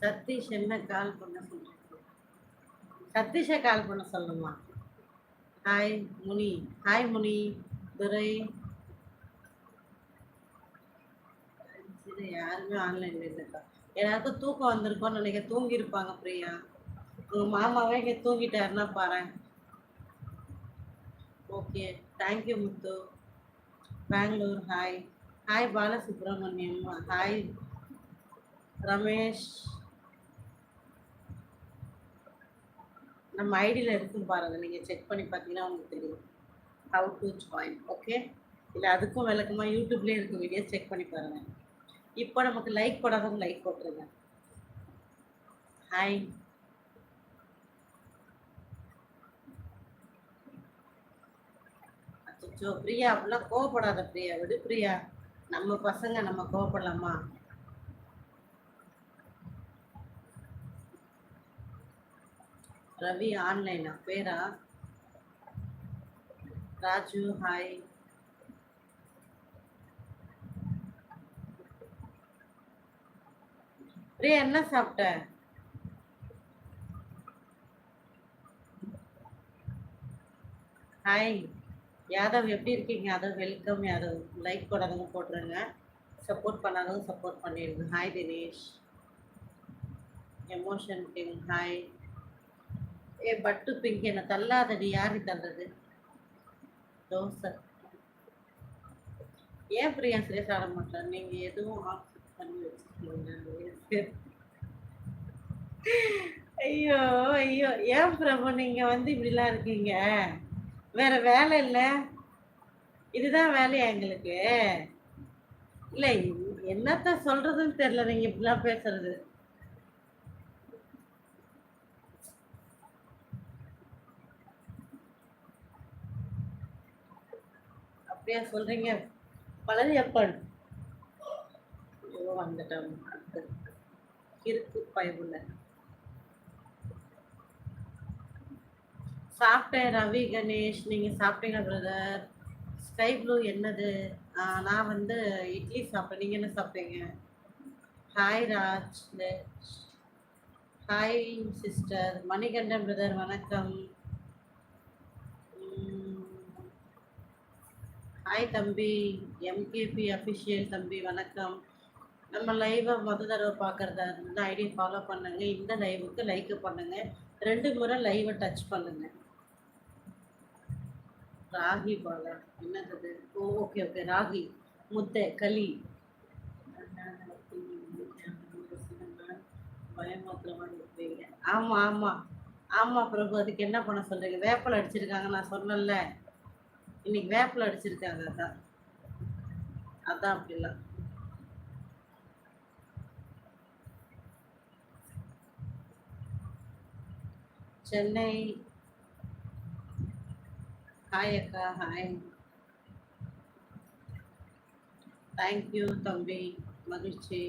சதீஷ் என்ன கால் பண்ண சொல்றீங்க சதீஷை கால் பண்ண சொல்லுமா? Hi Muni hi Muni Durai. யாருமே ஆன்லைன்ல இல்லைக்கா. எல்லாருக்கும் தூக்கம் வந்திருக்கோம்னு நினைக்க தூங்கியிருப்பாங்க பிரியா. உங்க மாமாவே இங்கே தூங்கிட்டாருன்னா பாரு okay thank you Muthu. Bangalore hi hi Balasubramaniam. Hi Ramesh. நம்ம ஐடியில் இருக்கும் பாருங்கள் நீங்கள் செக் பண்ணி பார்த்தீங்கன்னா உங்களுக்கு தெரியும். ஹவு டு ஜாயின் ஓகே இல்லை அதுக்கும் விளக்கமாக யூடியூப்லேயே இருக்க வீடியோ செக் பண்ணி பாருங்கள் இப்போ நமக்கு லைக் போடாதவங்க லைக் போட்டுருங்க. ஹாய் அச்சோ பிரியா அப்படிலாம் கோவப்படாத பிரியா. விடு பிரியா. நம்ம பசங்க நம்ம கோவப்படலாமா? ரவி ஆன்லைனா பேரா? ராஜு ஹாய் பிரியா என்ன சாப்பிட்ட? ஹாய் யாதவ் எப்படி இருக்கீங்க? யாதவ் வெல்கம் யாதவ் லைக் போடாதவங்க போட்டுருங்க. சப்போர்ட் பண்ணாதவங்க சப்போர்ட் பண்ணிடுங்க. Hi Dinesh. Emotion king hi ஏ பட்டு பிங்க் என்ன தள்ளாதடி யாரு தள்ளுறது? தோசை. ஏன் பிரியா சீரியஸ் ஆட மாட்டேன் நீங்க எதுவும் ஆஃப் பண்ணி வச்சிருக்கீங்க ஐயோ ஐயோ. ஏன் பிரபு நீங்க வந்து இப்படிலாம் இருக்கீங்க? வேற வேலை இல்லை? இதுதான் வேலையா எங்களுக்கு? இல்லை என்னத்த சொல்றதுன்னு தெரியல நீங்க இப்படிலாம் பேசுறது. அப்படியா சொல்றீங்க. பழனியப்பன். ஐயோ வந்துட்டோம். இருக்கு பயமுள்ள சாப்பிட்டேன் ரவி கணேஷ் நீங்க சாப்பிட்டீங்க பிரதர் ஸ்கை ப்ளூ என்னது? நான் வந்து இட்லி சாப்பிட்டேன் நீங்க என்ன சாப்பிட்டீங்க? Hi Raj. Hi sister Manikandan brother வணக்கம். ஹாய் தம்பி எம்கேபி அஃபிஷியல் தம்பி வணக்கம். நம்ம லைவை முத தடவை பார்க்குறதா இருந்தால் ஐடி ஃபாலோ பண்ணுங்க. இந்த லைவுக்கு லைக்கு பண்ணுங்கள் ரெண்டு முறை லைவை டச் பண்ணுங்க. ராகி பாலா. என்னது ஓ ஓகே ஓகே ராகி முத்தை களி. பயமாத்திரமா இருப்பீங்க ஆமாம் ஆமாம் ஆமாம் பிரபு அதுக்கு என்ன பண்ண சொல்கிறீங்க வேப்பலை அடிச்சிருக்காங்க நான் சொன்னேன்ல. இன்னைக்கு வேப்பில அடிச்சிருக்காங்க அதான். அதான் அப்படிலாம். சென்னை. ஹாய் அக்கா ஹாய் தேங்க்யூ தம்பி. மகிழ்ச்சி.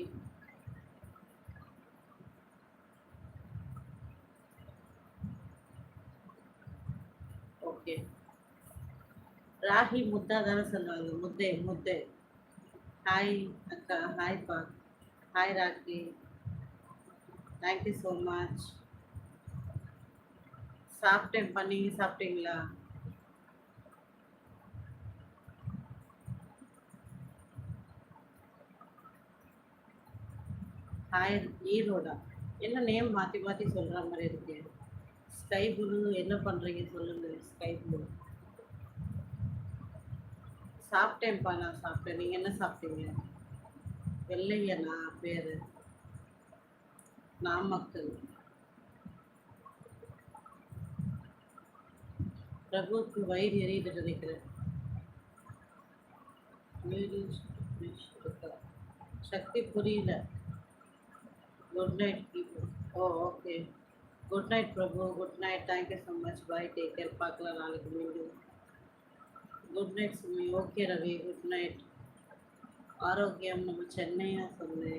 ஓகே ராகி முத்தா தானே சொல்லுவாங்க. முத்தே முத்தே. ஹாய் அக்கா ஹாய் பா. Hi Ragi. Thank you so much சாப்பிட்டேன் பண்ணீங்க சாப்பிட்டீங்களா? ஹாய் ஈரோடா. என்ன நேம் மாற்றி மாற்றி சொல்கிற மாதிரி இருக்கு. ஸ்கை ப்ளூ என்ன பண்ணுறீங்க சொல்லுங்கள் ஸ்கை ப்ளூ சாப்பிட்டேன்ப்பா நான் சாப்பிட்டேன். நீங்கள் என்ன சாப்பிட்டீங்க? வெள்ளையனா பேர் நாமக்கல் பிரபுக்கு வயிறு எரியுது நினைக்கிறேன். சக்தி புரியல. Good night oh okay good night Prabhu. Good night thank you so much bye take care பார்க்கலாம் நாளைக்கு. மீண்டும் good night Sumi. Okay Ravi. Good night ஆரோக்கியம் நம்ம சென்னையா சொல்லு.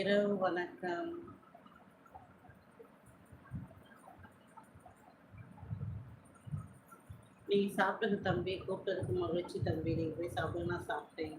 இரவு வணக்கம். நீங்கள் சாப்பிட்டது தம்பி கூப்பிட்டதுக்கு மகிழ்ச்சி தம்பி. நீங்கள் போய் சாப்பிடுங்க நான் சாப்பிட்டேன்.